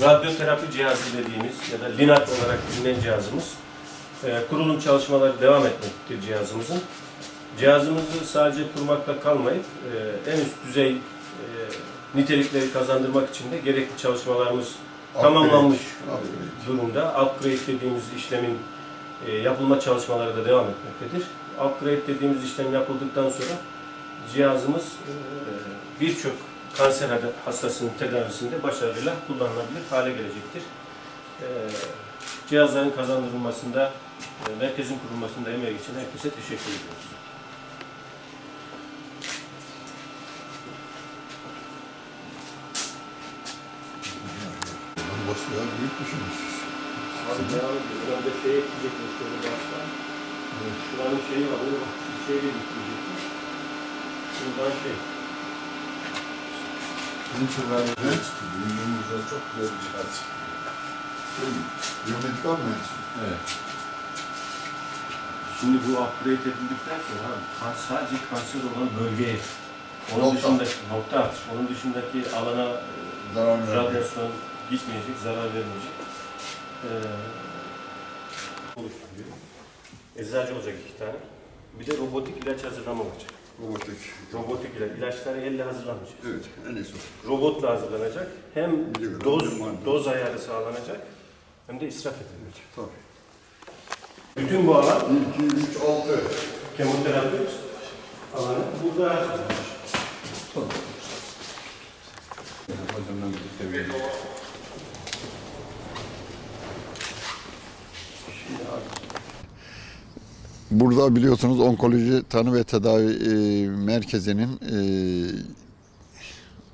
radyoterapi cihazı dediğimiz ya da LINAC olarak bilinen cihazımız e, kurulum çalışmaları devam etmektedir cihazımızın. Cihazımızı sadece kurmakla kalmayıp e, en üst düzey e, nitelikleri kazandırmak için de gerekli çalışmalarımız tamamlanmış Upgrade. durumda. Upgrade dediğimiz işlemin e, yapılma çalışmaları da devam etmektedir. Upgrade dediğimiz işlem yapıldıktan sonra cihazımız e, birçok kanser hastasının tedavisinde başarıyla kullanılabilir hale gelecektir. E, cihazların kazandırılmasında, e, merkezin kurulmasında emeği için herkese teşekkür ediyoruz. Bayağı büyük düşünmüş. Abi devam ediyor. Önde şey ekleyecekmiş şöyle başta. Şuranın şeyi var. Onu bir şeyle yükleyecekmiş. Şuradan şey. Bizim çıktı. Büyüğümüzde çok güzel bir cihaz çıktı. Biyomedikal mühendisi. Evet. Şimdi bu upgrade edildikten sonra kan- sadece kanser olan bölgeye onun Nokta. dışında nokta atış, onun dışındaki alana e, Zarar vermiyor. radyasyon gitmeyecek, zarar vermeyecek. Ee, oluşturuyor. Eczacı olacak iki tane. Bir de robotik ilaç hazırlama olacak. Robotik. Robotik ilaç. İlaçları elle hazırlanmayacak. Evet, en iyisi. Robotla hazırlanacak. Hem Biliyorum, doz doz ayarı sağlanacak hem de israf edilmeyecek. Tabii. Bütün bu alan 1, 2, 3, 6. kemoterapi alanı burada hazırlanmış. Hocamdan birlikte bir Şimdi abi Burada biliyorsunuz onkoloji tanı ve tedavi e, merkezinin e,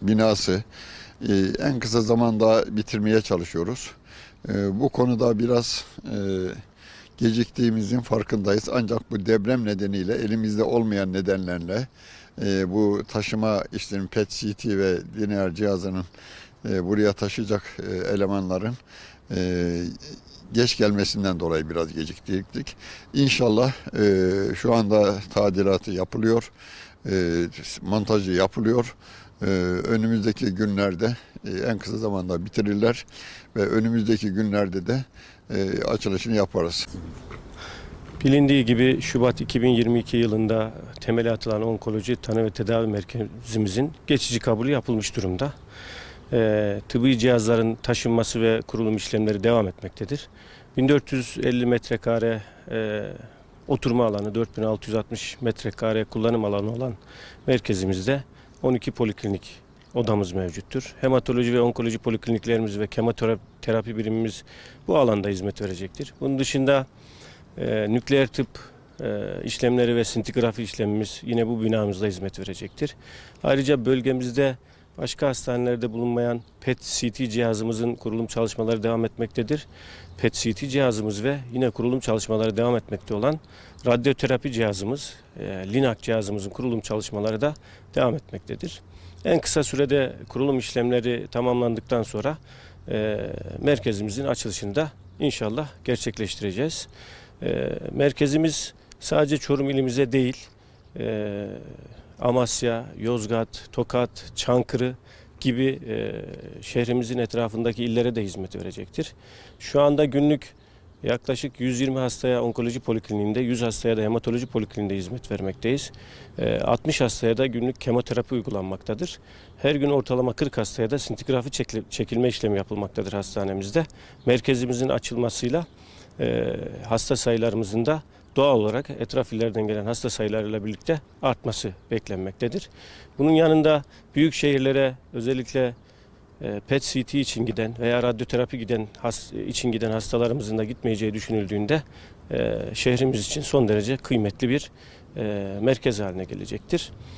binası e, en kısa zamanda bitirmeye çalışıyoruz. E, bu konuda biraz e, geciktiğimizin farkındayız. Ancak bu deprem nedeniyle elimizde olmayan nedenlerle e, bu taşıma işlemi PET-CT ve lineer cihazının e, buraya taşıyacak e, elemanların e, geç gelmesinden dolayı biraz geciktik. İnşallah e, şu anda tadilatı yapılıyor, e, montajı yapılıyor. E, önümüzdeki günlerde e, en kısa zamanda bitirirler ve önümüzdeki günlerde de e, açılışını yaparız. Bilindiği gibi Şubat 2022 yılında temeli atılan onkoloji tanı ve tedavi merkezimizin geçici kabulü yapılmış durumda. Ee, tıbbi cihazların taşınması ve kurulum işlemleri devam etmektedir. 1450 metrekare e, oturma alanı, 4660 metrekare kullanım alanı olan merkezimizde 12 poliklinik odamız mevcuttur. Hematoloji ve onkoloji polikliniklerimiz ve kemoterapi birimimiz bu alanda hizmet verecektir. Bunun dışında ee, nükleer tıp e, işlemleri ve sintigrafi işlemimiz yine bu binamızda hizmet verecektir. Ayrıca bölgemizde başka hastanelerde bulunmayan PET-CT cihazımızın kurulum çalışmaları devam etmektedir. PET-CT cihazımız ve yine kurulum çalışmaları devam etmekte olan radyoterapi cihazımız, e, LINAC cihazımızın kurulum çalışmaları da devam etmektedir. En kısa sürede kurulum işlemleri tamamlandıktan sonra e, merkezimizin açılışını da inşallah gerçekleştireceğiz. E, merkezimiz sadece Çorum ilimize değil, e, Amasya, Yozgat, Tokat, Çankırı gibi e, şehrimizin etrafındaki illere de hizmet verecektir. Şu anda günlük yaklaşık 120 hastaya onkoloji polikliniğinde, 100 hastaya da hematoloji polikliniğinde hizmet vermekteyiz. E, 60 hastaya da günlük kemoterapi uygulanmaktadır. Her gün ortalama 40 hastaya da sintigrafi çekil- çekilme işlemi yapılmaktadır hastanemizde. Merkezimizin açılmasıyla e, hasta sayılarımızın da doğal olarak etraf illerden gelen hasta sayılarıyla birlikte artması beklenmektedir. Bunun yanında büyük şehirlere özellikle e, PET-CT için giden veya radyoterapi giden için giden hastalarımızın da gitmeyeceği düşünüldüğünde e, şehrimiz için son derece kıymetli bir e, merkez haline gelecektir.